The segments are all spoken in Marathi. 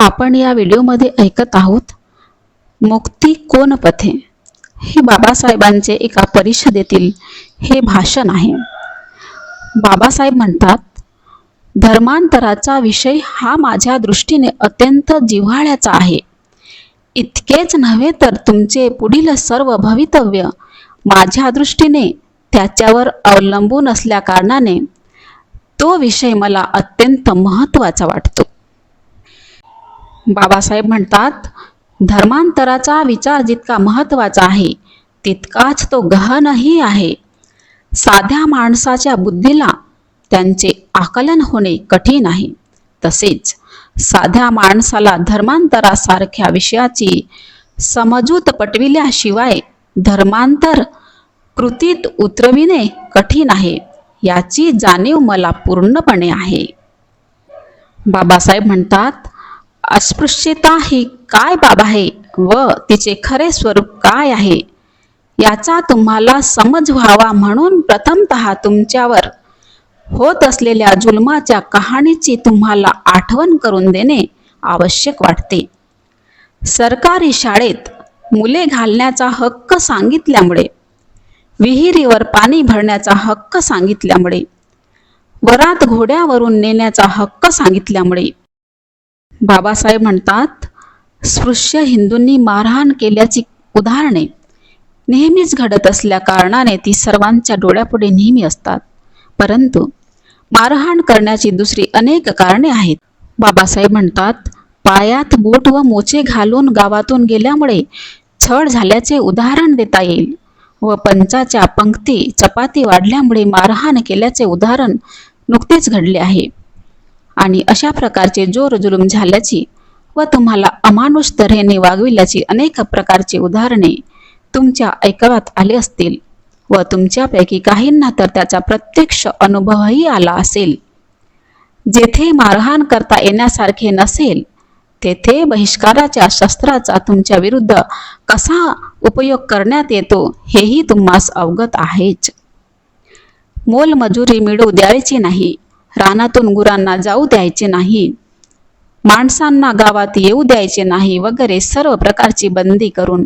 आपण या व्हिडिओमध्ये ऐकत आहोत मुक्ती कोण पथे? हे बाबासाहेबांचे एका परिषदेतील हे भाषण आहे. बाबासाहेब म्हणतात धर्मांतराचा विषय हा माझ्या दृष्टीने अत्यंत जिव्हाळ्याचा आहे. इतकेच नव्हे तर तुमचे पुढील सर्व भवितव्य माझ्या दृष्टीने त्याच्यावर अवलंबून असल्या कारणाने तो विषय मला अत्यंत महत्त्वाचा वाटतो. बाबासाहेब म्हणतात धर्मांतराचा विचार जितका महत्त्वाचा आहे तितकाच तो गहनही आहे. साध्या माणसाच्या बुद्धीला त्यांचे आकलन होणे कठीण आहे. तसेच साध्या माणसाला धर्मांतरासारख्या विषयाची समजूत पटविल्याशिवाय धर्मांतर कृतीत उतरविणे कठीण आहे याची जाणीव मला पूर्णपणे आहे. बाबासाहेब म्हणतात अस्पृश्यता ही काय बाब आहे व तिचे खरे स्वरूप काय आहे? याचा तुम्हाला समज व्हावा म्हणून प्रथमतः तुमच्यावर होत असलेल्या जुलमाच्या कहाणीची तुम्हाला आठवण करून देणे आवश्यक वाटते. सरकारी शाळेत मुले घालण्याचा हक्क सांगितल्यामुळे विहिरीवर पाणी भरण्याचा हक्क सांगितल्यामुळे वरात घोड्यावरून नेण्याचा हक्क सांगितल्यामुळे बाबासाहेब म्हणतात स्पृश्य हिंदूंनी मारहाण केल्याची उदाहरणे नेहमीच घडत असल्या कारणाने ती सर्वांच्या डोळ्यापुढे नेहमी असतात. परंतु मारहाण करण्याची दुसरी अनेक कारणे आहेत. बाबासाहेब म्हणतात पायात बूट व मोचे घालून गावातून गेल्यामुळे छळ झाल्याचे उदाहरण देता येईल व पंचाच्या पंक्ती चपाती वाढल्यामुळे मारहाण केल्याचे उदाहरण नुकतेच घडले आहे. आणि अशा प्रकारचे जोर जुलूम झाल्याची व तुम्हाला अमानुष तऱ्हेने वागविल्याची अनेक प्रकारची उदाहरणे तुमच्या ऐकवात आले असतील व तुमच्यापैकी काहींना तर त्याचा प्रत्यक्ष अनुभवही आला असेल. जेथे मारहाण करता येण्यासारखे नसेल तेथे बहिष्काराच्या शस्त्राचा तुमच्या विरुद्ध कसा उपयोग करण्यात येतो हेही तुम्हास अवगत आहेच. मोलमजुरी मिळवू द्यायची नाही. रानातून गुरांना जाऊ द्यायचे नाही. माणसांना गावात येऊ द्यायचे नाही वगैरे सर्व प्रकारची बंदी करून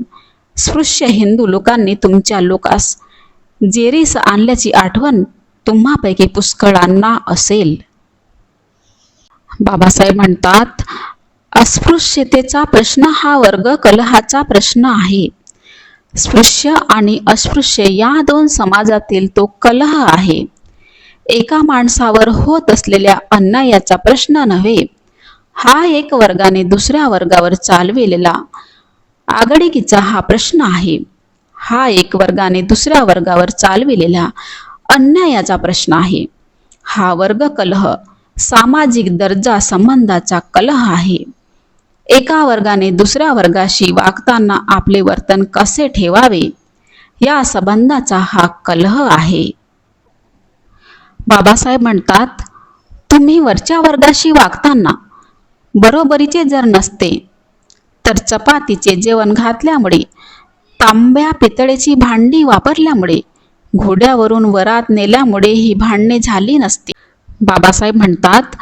स्पृश्य हिंदू लोकांनी तुमच्या लोकास जेरीस आणल्याची आठवण तुम्हापैकी पुष्कळांना असेल. बाबासाहेब म्हणतात अस्पृश्यतेचा प्रश्न हा वर्ग कलहाचा प्रश्न आहे. स्पृश्य आणि अस्पृश्य या दोन समाजातील तो कलह आहे. एका माणसावर होत असलेल्या अन्यायाचा प्रश्न नव्हे. हा एक वर्गाने दुसऱ्या वर्गावर चालविलेला आगडीकीचा हा प्रश्न आहे. हा एक वर्गाने दुसऱ्या वर्गावर चालविलेला अन्यायाचा प्रश्न आहे. हा वर्ग कलह सामाजिक दर्जा संबंधाचा कलह आहे. एका वर्गाने दुसऱ्या वर्गाशी वागताना आपले वर्तन कसे ठेवावे? या संबंधाचा हा कलह आहे. बाबासाहेब म्हणतात तुम्ही वरच्या वर्गाशी वागताना बरोबरीचे जर नसते तर चपातीचे जेवण घातल्यामुळे तांब्या पितळेची भांडी वापरल्यामुळे घोड्यावरून वरात नेल्यामुळे ही भांडणे झाली नसती. बाबासाहेब म्हणतात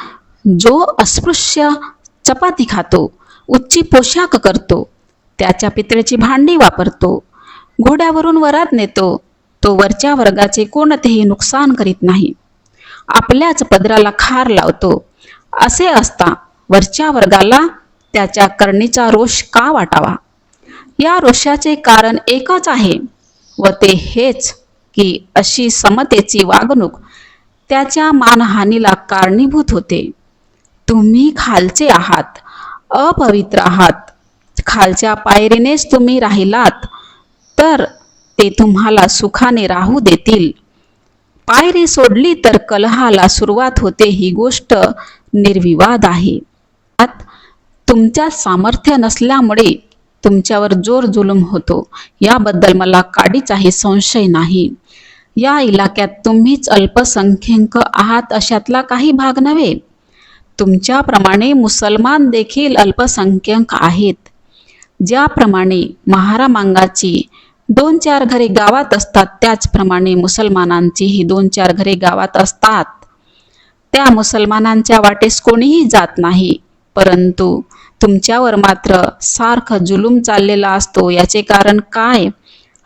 जो अस्पृश्य चपाती खातो उच्ची पोशाख करतो त्याच्या पितळेची भांडी वापरतो घोड्यावरून वरात नेतो तो वरच्या वर्गाचे कोणतेही नुकसान करीत नाही. आपल्याच पदराला खार लावतो. असे असता वरच्या वर्गाला त्याच्या करणीचा रोष का वाटावा? या रोषाचे कारण एकच आहे व ते हेच की अशी समतेची वागणूक त्याच्या मानहानीला कारणीभूत होते. तुम्ही खालचे आहात अपवित्र आहात. खालच्या पायरीनेच तुम्ही राहिलात तर ते तुम्हाला सुखाने राहू देतील. पायरी सोडली तर कलहाला सुरुवात होते ही गोष्ट निर्विवाद आहे. तुमच्या सामर्थ्य नसल्यामुळे तुमच्यावर जोर जुलूम होतो. याबद्दल मला काडीचाही संशय नाही. या इलाक्यात तुम्हीच अल्पसंख्याक आहात अशातला काही भाग नव्हे. तुमच्याप्रमाणे मुसलमान देखील अल्पसंख्याक आहेत. ज्याप्रमाणे महारामांगाची दोन चार घरे गावात असतात त्याचप्रमाणे मुसलमानांचीही दोन चार घरे गावात असतात. त्या मुसलमानांच्या वाटेस कोणीही जात नाही परंतु तुमच्यावर मात्र सारखं जुलूम चाललेला असतो. याचे कारण काय?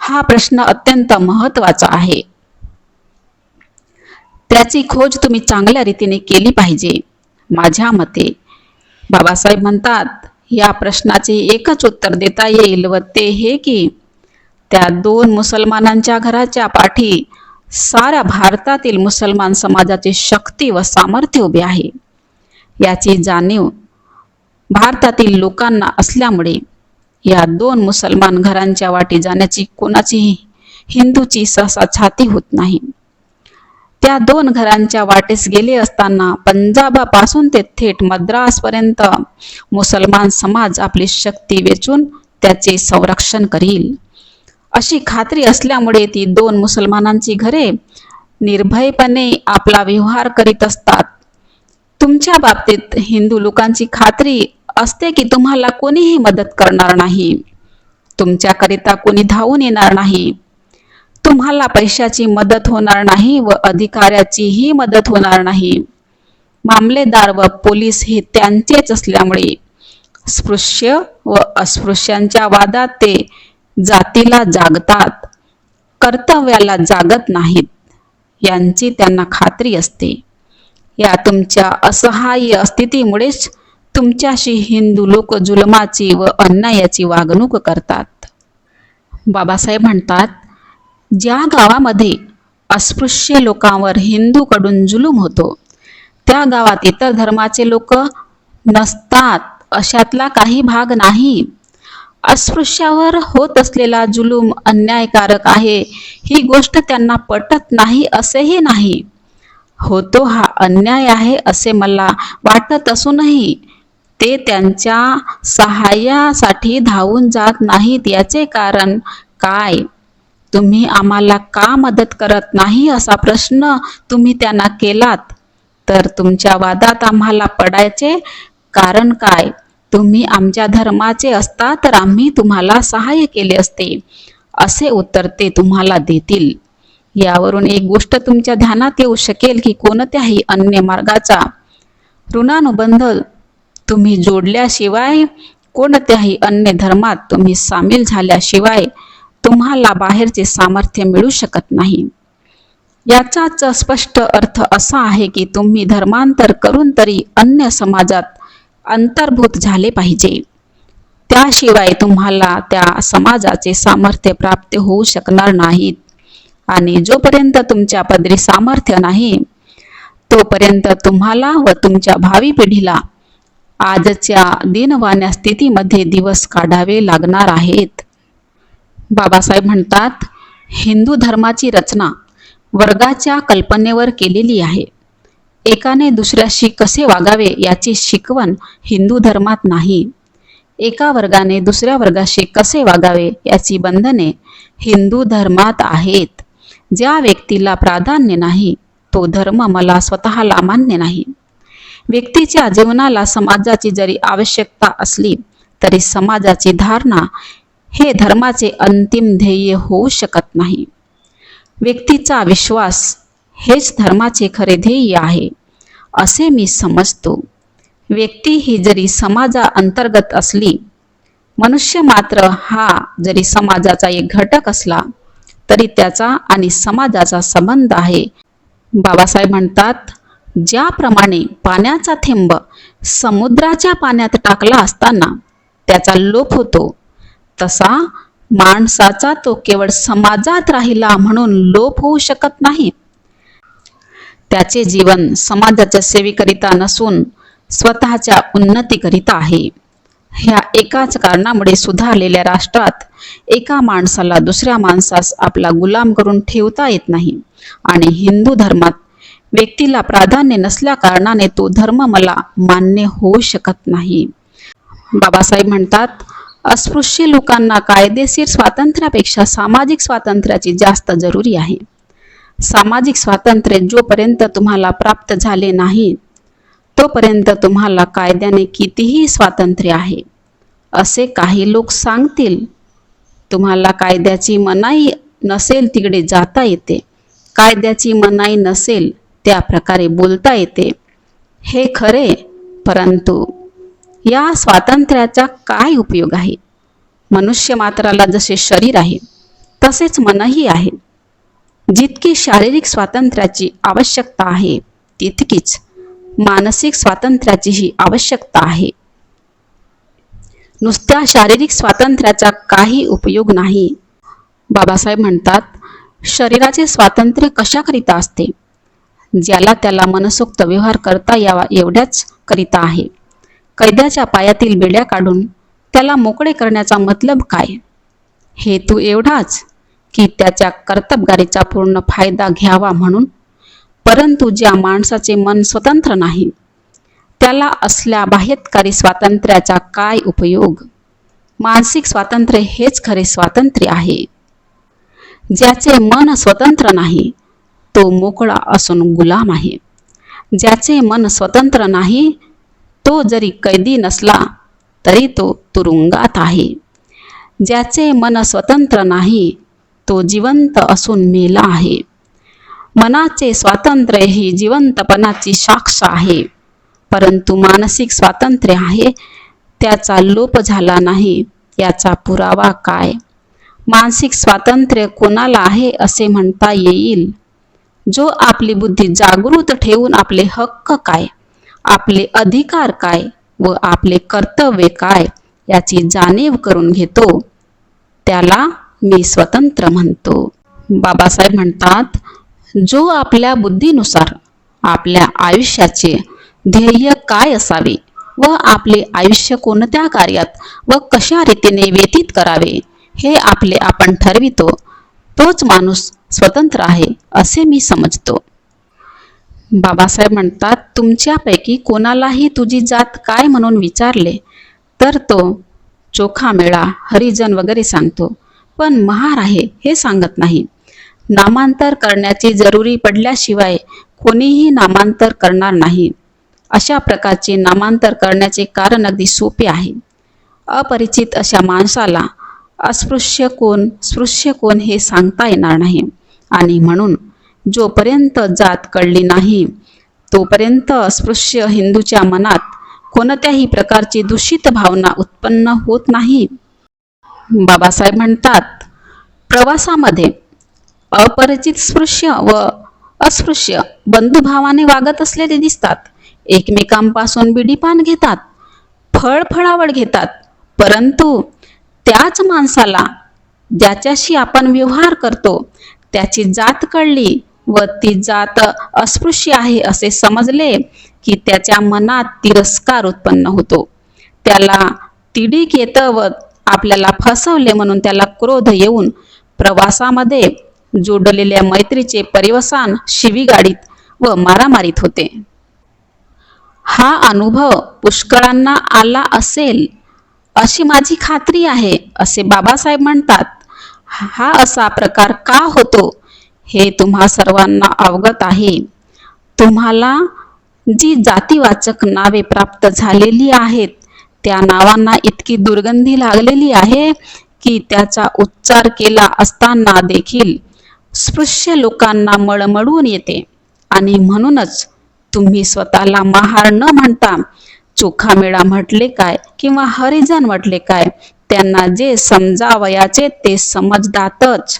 हा प्रश्न अत्यंत महत्त्वाचा आहे. त्याची खोज तुम्ही चांगल्या रीतीने केली पाहिजे. माझ्या मते बाबासाहेब म्हणतात या प्रश्नाचे एकच उत्तर देता येईल व ते हे की त्या दोन मुसलमानांच्या घराच्या पाठी साऱ्या भारतातील मुसलमान समाजाची शक्ती व सामर्थ्य उभे आहे. याची जाणीव भारतातील लोकांना असल्यामुळे या दोन मुसलमान घरांच्या वाटी जाण्याची कोणाचीही हिंदूची सहसा छाती होत नाही. त्या दोन घरांच्या वाटेस गेले असताना पंजाबापासून ते थेट मद्रासपर्यंत मुसलमान समाज आपली शक्ती वेचून त्याचे संरक्षण करील. अशी खात्री असल्यामुळे ती दोन मुसलमानांची घरे निर्भयपणे आपला व्यवहार करीत असतात. तुमच्या बाबतीत हिंदू लोकांची खात्री असते की तुम्हाला कोणीही मदत करणार नाही. तुमच्याकरिता कोणी धावून येणार नाही. तुम्हाला पैशाची मदत होणार नाही व अधिकाऱ्याचीही मदत होणार नाही. मामलेदार व पोलीस हे त्यांचेच असल्यामुळे स्पृश्य व अस्पृश्यांच्या वादात ते जातीला जागतात कर्तव्याला जागत नाहीत यांची त्यांना खात्री असते. या तुमच्या असहाय्य स्थितीमुळेच तुमच्याशी हिंदू लोक जुलमाची व अन्यायाची वागणूक करतात. बाबासाहेब म्हणतात ज्या गावामध्ये अस्पृश्य लोकांवर हिंदूकडून जुलूम होतो त्या गावात इतर धर्माचे लोक नसतात अशातला काही भाग नाही. अस्पृश्यावर होत असलेला जुलूम अन्यायकारक आहे. ही गोष्ट त्यांना पटत नाही असेही नाही. होतो हा अन्याय आहे असे मला वाटत असूनही ते त्यांच्या सहाय्यासाठी धावून जात नाहीत याचे कारण काय? तुम्ही आम्हाला का मदत करत नाही असा प्रश्न तुम्ही त्यांना केलात? तर तुमच्या वादात आम्हाला पडायचे कारण काय? तुम्ही आमच्या धर्माचे असता तर आम्ही तुम्हाला सहाय्य केले असते. असे उत्तर ते तुम्हाला देतील. यावरून एक गोष्ट तुमच्या ध्यानात येऊ शकेल की कोणत्याही अन्य मार्गाचा ऋणानुबंध तुम्ही जोडल्याशिवाय कोणत्याही अन्य धर्मात तुम्ही सामील झाल्याशिवाय तुम्हाला बाहेरचे सामर्थ्य मिळू शकत नाही. याचाच स्पष्ट अर्थ असा आहे की तुम्ही धर्मांतर करून तरी अन्य समाजात अंतर्भूत झाले पाहिजे. त्याशिवाय तुम्हाला त्या समाजाचे सामर्थ्य प्राप्त होऊ शकणार नाहीत. आणि जोपर्यंत तुमच्या पदरी सामर्थ्य नाही तोपर्यंत तुम्हाला व तुमच्या भावी पिढीला आजच्या दिनवाण्या स्थितीमध्ये दिवस काढावे लागणार आहेत. बाबासाहेब म्हणतात हिंदू धर्माची रचना वर्गाच्या कल्पनेवर केलेली आहे. एकाने दुसऱ्याशी कसे वागावे याची शिकवण हिंदू धर्मात नाही. एका वर्गाने दुसऱ्या वर्गाशी कसे वागावे याची बंधने हिंदू धर्मात आहेत. ज्या व्यक्तीला प्राधान्य नाही तो धर्म मला स्वतःला मान्य नाही. व्यक्तीच्या जीवनाला समाजाची जरी आवश्यकता असली तरी समाजाची धारणा हे धर्माचे अंतिम ध्येय होऊ शकत नाही. व्यक्तीचा विश्वास हेच धर्माचे खरे ध्येय आहे. असे मी समजतो. व्यक्ती ही जरी समाजा अंतर्गत असली मनुष्य मात्र हा जरी समाजाचा एक घटक असला तरी त्याचा आणि समाजाचा संबंध आहे. बाबासाहेब म्हणतात ज्याप्रमाणे पाण्याचा थेंब समुद्राच्या पाण्यात टाकला असताना त्याचा लोप होतो तसा माणसाचा तो केवळ समाजात राहिला म्हणून लोप होऊ शकत नाही. त्याचे जीवन समाजाच्या सेवेकरिता नसून स्वतःच्या उन्नतीकरिता आहे. ह्या एकाच कारणामुळे सुधारलेल्या राष्ट्रात एका माणसाला दुसऱ्या माणसास आपला गुलाम करून ठेवता येत नाही आणि हिंदू धर्मात व्यक्तीला प्राधान्य नसल्या कारणाने तो धर्म मला मान्य होऊ शकत नाही. बाबासाहेब म्हणतात अस्पृश्य लोकांना कायदेशीर स्वातंत्र्यापेक्षा सामाजिक स्वातंत्र्याची जास्त जरुरी आहे. सामाजिक स्वातंत्र्य जोपर्यंत तुम्हाला प्राप्त झाले नाही तोपर्यंत तुम्हाला कायद्याने कितीही स्वातंत्र्य आहे. असे काही लोक सांगतील तुम्हाला कायद्याची मनाई नसेल तिकडे जाता येते. कायद्याची मनाई नसेल त्या प्रकारे बोलता येते. हे खरे परंतु या स्वातंत्र्याचा काय उपयोग आहे? मनुष्य मात्राला जसे शरीर आहे तसेच मनही आहे. जितकी शारीरिक स्वातंत्र्याची आवश्यकता आहे तितकीच मानसिक स्वातंत्र्याचीही आवश्यकता आहे. नुसत्या शारीरिक स्वातंत्र्याचा काही उपयोग नाही. बाबासाहेब म्हणतात शरीराचे स्वातंत्र्य कशाकरिता असते? ज्याला त्याला मनसोक्त व्यवहार करता यावा एवढ्याच करिता आहे. कैद्याच्या पायातील बेड्या काढून त्याला मोकळे करण्याचा मतलब काय? हेतू एवढाच की त्याच्या कर्तबगारीचा पूर्ण फायदा घ्यावा म्हणून. परंतु ज्या माणसाचे मन स्वतंत्र नाही त्याला असल्या बाह्यतकारी स्वातंत्र्याचा काय उपयोग? मानसिक स्वातंत्र्य हेच खरे स्वातंत्र्य आहे. ज्याचे मन स्वतंत्र नाही तो मोकळा असून गुलाम आहे. ज्याचे मन स्वतंत्र नाही तो जरी कैदी नसला तरी तो तुरुंगात आहे. ज्याचे मन स्वतंत्र नाही तो जिवंत असून मेला आहे. मनाचे स्वातंत्र्य ही जिवंतपणाची साक्ष आहे. परंतु मानसिक स्वातंत्र्य आहे त्याचा लोप झाला नाही याचा पुरावा काय? मानसिक स्वातंत्र्य कोणाला आहे असे म्हणता येईल? जो आपली बुद्धी जागृत ठेवून आपले हक्क काय? आपले अधिकार काय व आपले कर्तव्य काय? याची जाणीव करून घेतो. त्याला मी स्वतंत्र म्हणतो. बाबासाहेब म्हणतात जो आपल्या बुद्धीनुसार आपल्या आयुष्याचे ध्येय काय असावे व आपले आयुष्य कोणत्या कार्यात व कशा रीतीने व्यतीत करावे हे आपले आपण ठरवितो. तोच माणूस स्वतंत्र आहे असे मी समजतो. बाबासाहेब म्हणतात तुमच्यापैकी कोणालाही तुझी जात काय म्हणून विचारले तर तो चोखा मेळा हरिजन वगैरे सांगतो. पण महार आहे हे सांगत नाही. नामांतर करण्याची जरुरी पडल्याशिवाय कोणीही नामांतर करणार नाही. अशा प्रकारचे नामांतर करण्याचे कारण अगदी सोपे आहे. अपरिचित अशा माणसाला अस्पृश्य कोण स्पृश्य कोण हे सांगता येणार नाही. आणि म्हणून जोपर्यंत जात कळली नाही तोपर्यंत अस्पृश्य हिंदूच्या मनात कोणत्याही प्रकारची दूषित भावना उत्पन्न होत नाही. बाबासाहेब म्हणतात प्रवासामध्ये अपरिचित स्पृश्य व अस्पृश्य बंधुभावाने वागत असलेले दिसतात. एकमेकांपासून बिडीपान घेतात फळ फळावळ घेतात. परंतु त्याच माणसाला ज्याच्याशी आपण व्यवहार करतो त्याची जात कळली व ती जात अस्पृश्य आहे असे समजले की त्याच्या मनात तिरस्कार उत्पन्न होतो. त्याला तिडीक येतं व आपल्याला फसवले म्हणून त्याला क्रोध येऊन प्रवासामध्ये जोडलेल्या मैत्रीचे परिवसान शिवीगाडीत व मारामारीत होते. हा अनुभव पुष्कळांना आला असेल अशी माझी खात्री आहे असे बाबासाहेब म्हणतात. हा असा प्रकार का होतो हे तुम्हा सर्वांना अवगत आहे. तुम्हाला जी जातीवाचक नावे प्राप्त झालेली आहेत त्या नावांना इतकी दुर्गंधी लागलेली आहे की त्याचा उच्चार केला असताना देखील स्पृश्य लोकांना मळमळून येते. आणि म्हणूनच तुम्ही स्वतःला महार न म्हणता चोखामेळा म्हटले काय किंवा हरिजन म्हटले काय त्यांना जे समजावयाचे ते समजतातच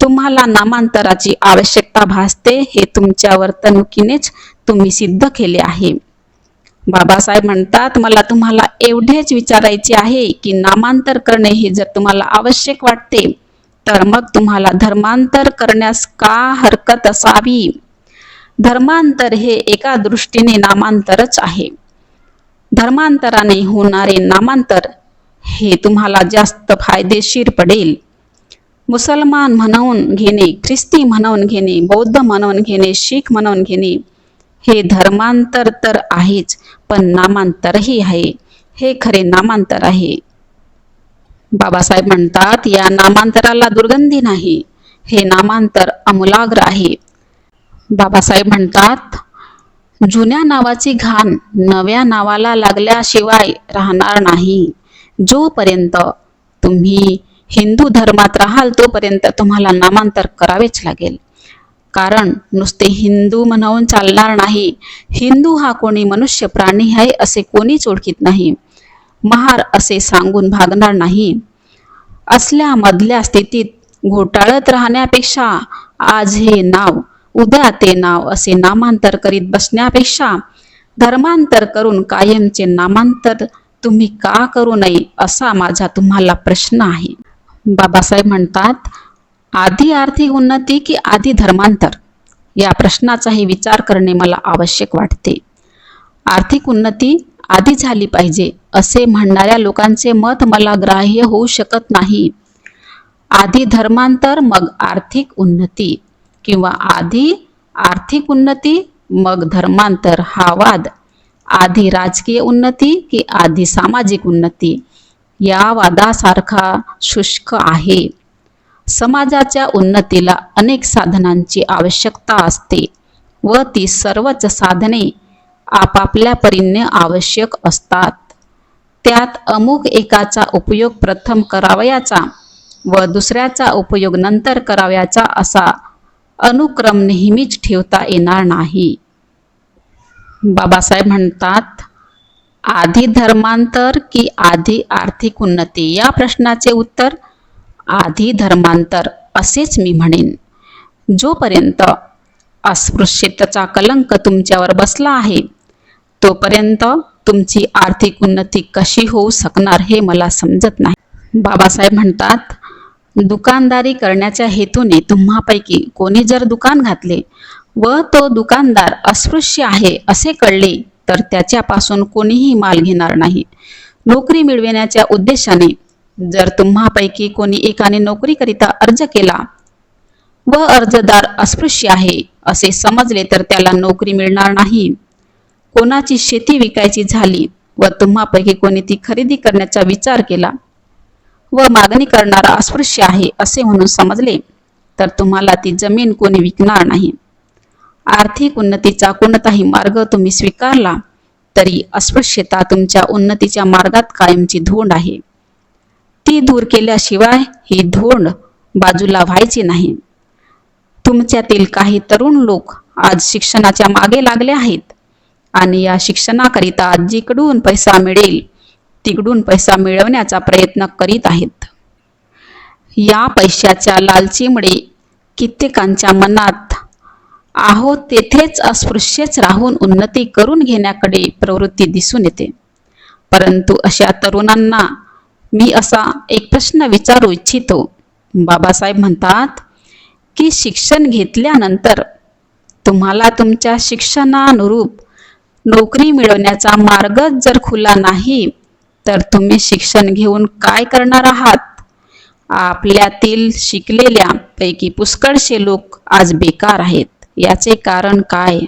तुम्हाला नामांतराची आवश्यकता भासते हे तुमच्या वर्तणुकीनेच तुम्ही सिद्ध केले आहे. बाबासाहेब म्हणतात मला तुम्हाला एवढेच विचारायचे आहे की नामांतर करणे हे जर तुम्हाला आवश्यक वाटते तर मग तुम्हाला धर्मांतर करण्यास का हरकत असावी? धर्मांतर हे एका दृष्टीने नामांतरच आहे. धर्मांतराने होणारे नामांतर हे तुम्हाला जास्त फायदेशीर पडेल. मुसलमान म्हणून घेणे ख्रिस्ती म्हणून घेणे बौद्ध म्हणून घेणे शीख म्हणून घेणे हे धर्मांतर तर आहेच पण नामांतरही आहे. हे खरे नामांतर आहे. बाबासाहेब म्हणतात या नामांतराला दुर्गंधी नाही. हे नामांतर अमूलाग्र आहे. बाबासाहेब म्हणतात जुन्या नावाची घाण नव्या नावाला लागल्याशिवाय राहणार नाही. जोपर्यंत तुम्ही हिंदू धर्मात राहाल तोपर्यंत तुम्हाला नामांतर करावेच लागेल. कारण नुसते हिंदू म्हणून चालणार नाही. हिंदू हा कोणी मनुष्य प्राणी आहे असे कोणीच ओळखीत नाही. महार असे सांगून भागणार नाही. असल्या मधल्या स्थितीत घोटाळत राहण्यापेक्षा आज हे नाव उद्या ते नाव असे नामांतर करीत बसण्यापेक्षा धर्मांतर करून कायमचे नामांतर तुम्ही का करू नये असा माझा तुम्हाला प्रश्न आहे. बाबासाहेब म्हणतात आधी आर्थिक उन्नती की आधी धर्मांतर? या प्रश्नाचाही विचार करणे मला आवश्यक वाटते. आर्थिक उन्नती आधी झाली पाहिजे असे म्हणणाऱ्या लोकांचे मत मला ग्राह्य होऊ शकत नाही. आधी धर्मांतर मग आर्थिक उन्नती किंवा आधी आर्थिक उन्नती मग धर्मांतर हा वाद. आधी राजकीय उन्नती की आधी सामाजिक उन्नती? या वादासारखा शुष्क आहे. समाजाच्या उन्नतीला अनेक साधनांची आवश्यकता असते व ती सर्वच साधने आपापल्या परीने आवश्यक असतात. त्यात अमुक एकाचा उपयोग प्रथम करावयाचा व दुसऱ्याचा उपयोग नंतर करावयाचा असा अनुक्रम नेहमीच ठेवता येणार नाही. बाबासाहेब म्हणतात आधी धर्मांतर की आधी आर्थिक उन्नती? या प्रश्नाचे उत्तर आधी धर्मांतर असेच मी म्हणेन. जोपर्यंत अस्पृश्यतेचा कलंक तुमच्यावर बसला आहे तोपर्यंत तुमची आर्थिक उन्नती कशी होऊ शकणार हे मला समजत नाही. बाबासाहेब म्हणतात दुकानदारी करण्याच्या हेतूने तुम्हापैकी कोणी जर दुकान घातले व तो दुकानदार अस्पृश्य आहे असे कळले तर त्याच्यापासून कोणीही माल घेणार नाही. नोकरी मिळविण्याच्या उद्देशाने जर तुम्हापैकी कोणी एकाने नोकरीकरिता अर्ज केला व अर्जदार अस्पृश्य आहे असे समजले तर त्याला नोकरी मिळणार नाही. कोणाची शेती विकायची झाली व तुम्हापैकी कोणी ती खरेदी करण्याचा विचार केला व मागणी करणारा अस्पृश्य आहे असे म्हणून समजले तर तुम्हाला ती जमीन कोणी विकणार नाही. आर्थिक उन्नतीचा कोणताही मार्ग तुम्ही स्वीकारला तरी अस्पृश्यता तुमच्या उन्नतीच्या मार्गात कायमची धोंड आहे. ती दूर केल्याशिवाय ही धोंड बाजूला व्हायची नाही. तुमच्यातील काही तरुण लोक आज शिक्षणाच्या मागे लागले आहेत आणि या शिक्षणाकरिता जिकडून पैसा मिळेल तिकडून पैसा मिळवण्याचा प्रयत्न करीत आहेत. या पैशाच्या लालचीमुळे कित्येकांच्या मनात आहो तेथेच अस्पृश्यच राहून उन्नती करून घेण्याकडे प्रवृत्ती दिसून येते. परंतु अशा तरुणांना मी असा एक प्रश्न विचारू इच्छितो. बाबासाहेब म्हणतात की शिक्षण घेतल्यानंतर तुम्हाला तुमच्या शिक्षणानुरूप नोकरी मिळवण्याचा मार्गच जर खुला नाही तर तुम्ही शिक्षण घेऊन काय करणार आहात? आपल्यातील शिकलेल्या पैकी पुष्कळशे लोक आज बेकार आहेत. याचे कारण काय?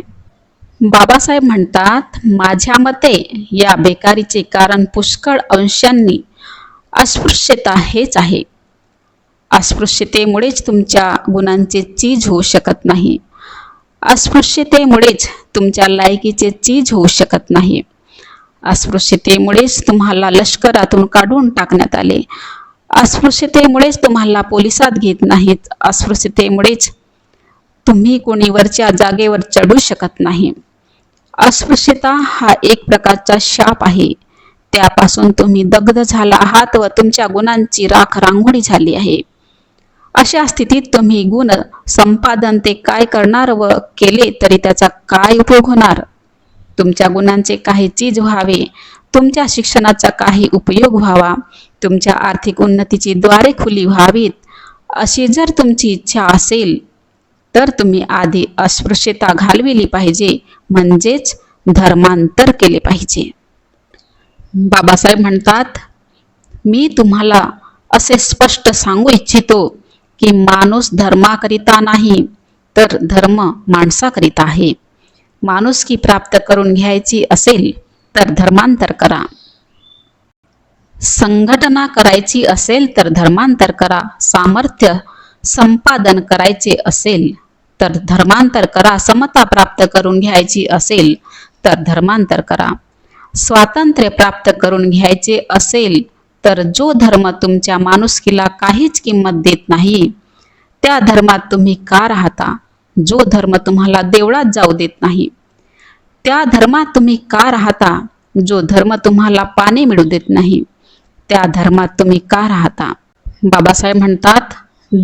बाबासाहेब म्हणतात माझ्या मते या बेकारीचे कारण पुष्कळ अंशांनी अस्पृश्यता हेच आहे. अस्पृश्यतेमुळेच तुमच्या गुणांचे चीज होऊ शकत नाही. अस्पृश्यतेमुळेच तुमच्या लायकीचे चीज होऊ शकत नाही. अस्पृश्यतेमुळेच तुम्हाला लष्करातून काढून टाकण्यात आले. अस्पृश्यतेमुळेच तुम्हाला पोलिसात घेत नाहीत. अस्पृश्यतेमुळेच तुम्ही कोणी वरच्या जागेवर चढू शकत नाही. अस्पृश्यता हा एक प्रकारचा शाप आहे. त्यापासून तुम्ही दग्ध झाला आहात व तुमच्या गुणांची राख रांगोळी झाली आहे. अशा स्थितीत तुम्ही गुण संपादन ते काय करणार व केले तरी त्याचा काय उपयोग होणार? तुमच्या गुणांचे काही चीज व्हावे तुमच्या शिक्षणाचा काही उपयोग व्हावा तुमच्या आर्थिक उन्नतीची द्वारे खुली व्हावीत अशी जर तुमची इच्छा असेल तर तुम्ही आधी अस्पृश्यता घालविली पाहिजे म्हणजेच धर्मांतर केले पाहिजे. बाबासाहेब म्हणतात मी तुम्हाला असे स्पष्ट सांगू इच्छितो की माणूस धर्माकरिता नाही तर धर्म माणसाकरिता आहे. माणुसकी प्राप्त करून घ्यायची असेल तर धर्मांतर करा. संघटना करायची असेल तर धर्मांतर करा. सामर्थ्य संपादन करायचे असेल तर धर्मांतर करा. समता प्राप्त करून घ्यायची असेल तर धर्मांतर करा. स्वातंत्र्य प्राप्त करून घ्यायचे असेल तर जो धर्म तुमच्या माणुसकीला काहीच किंमत देत नाही त्या धर्मात तुम्ही का राहता? जो धर्म तुम्हाला देवळात जाऊ देत नाही त्या धर्मात तुम्ही का राहता? जो धर्म तुम्हाला पाणी मिळू देत नाही त्या धर्मात तुम्ही का राहता? बाबासाहेब म्हणतात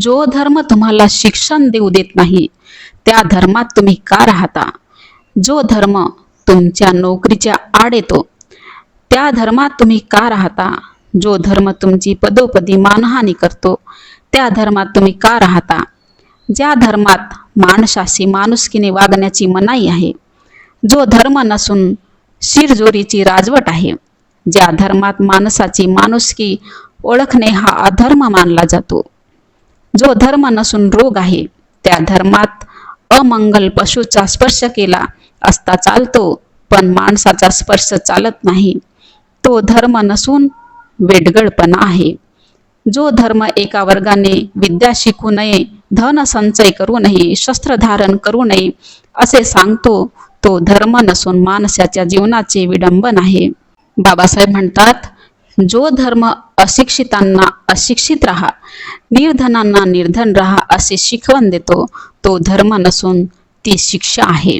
जो धर्म तुम्हाला शिक्षण देऊ देत नाही त्या धर्मात तुम्ही का राहता? जो धर्म तुमच्या नोकरीच्या आड येतो. त्या धर्मात तुम्ही का राहता? जो धर्म तुमची पदोपदी मानहानी करतो त्या धर्मात तुम्ही का राहता? ज्या धर्मात माणसाशी माणुसकीने वागण्याची मनाई आहे जो धर्म नसून शिरजोरीची राजवट आहे ज्या धर्मात माणसाची माणुसकी ओळखणे हा अधर्म मानला जातो. जो धर्म नसून रोग आहे त्या धर्मात अमंगल पशूचा स्पर्श केला असता चालतो पण माणसाचा स्पर्श चालत नाही. तो धर्म नसून वेडगळपणा आहे. जो धर्म एका वर्गाने विद्या शिकू नये धन संचय करू नये शस्त्र धारण करू नये असे सांगतो तो धर्म नसून माणसाच्या जीवनाचे विडंबन आहे. बाबासाहेब म्हणतात जो धर्म अशिक्षितांना अशिक्षित राहा निर्धनांना निर्धन राहा असे शिकवण देतो तो धर्म नसून ती शिक्षा आहे.